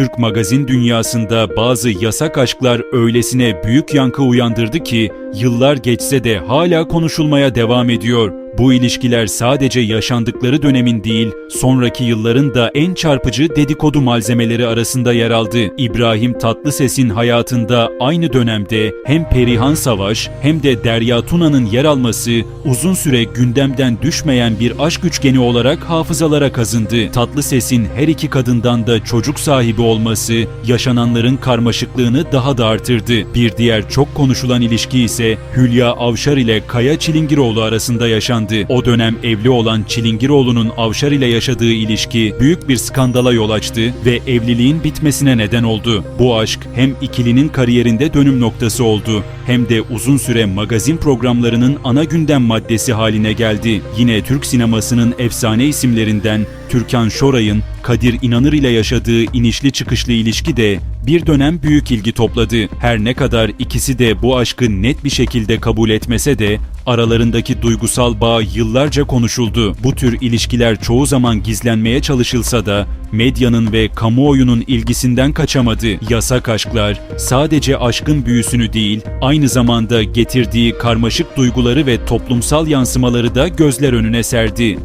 Türk magazin dünyasında bazı yasak aşklar öylesine büyük yankı uyandırdı ki yıllar geçse de hala konuşulmaya devam ediyor. Bu ilişkiler sadece yaşandıkları dönemin değil, sonraki yılların da en çarpıcı dedikodu malzemeleri arasında yer aldı. İbrahim Tatlıses'in hayatında aynı dönemde hem Perihan Savaş hem de Derya Tuna'nın yer alması uzun süre gündemden düşmeyen bir aşk üçgeni olarak hafızalara kazındı. Tatlıses'in her iki kadından da çocuk sahibi olması yaşananların karmaşıklığını daha da artırdı. Bir diğer çok konuşulan ilişki ise Hülya Avşar ile Kaya Çilingiroğlu arasında yaşandı. O dönem evli olan Çilingiroğlu'nun Avşar ile yaşadığı ilişki büyük bir skandala yol açtı ve evliliğin bitmesine neden oldu. Bu aşk hem ikilinin kariyerinde dönüm noktası oldu hem de uzun süre magazin programlarının ana gündem maddesi haline geldi. Yine Türk sinemasının efsane isimlerinden Türkan Şoray'ın Kadir İnanır ile yaşadığı inişli çıkışlı ilişki de bir dönem büyük ilgi topladı. Her ne kadar ikisi de bu aşkı net bir şekilde kabul etmese de aralarındaki duygusal bağ yıllarca konuşuldu. Bu tür ilişkiler çoğu zaman gizlenmeye çalışılsa da medyanın ve kamuoyunun ilgisinden kaçamadı. Yasak aşklar sadece aşkın büyüsünü değil, aynı zamanda getirdiği karmaşık duyguları ve toplumsal yansımaları da gözler önüne serdi.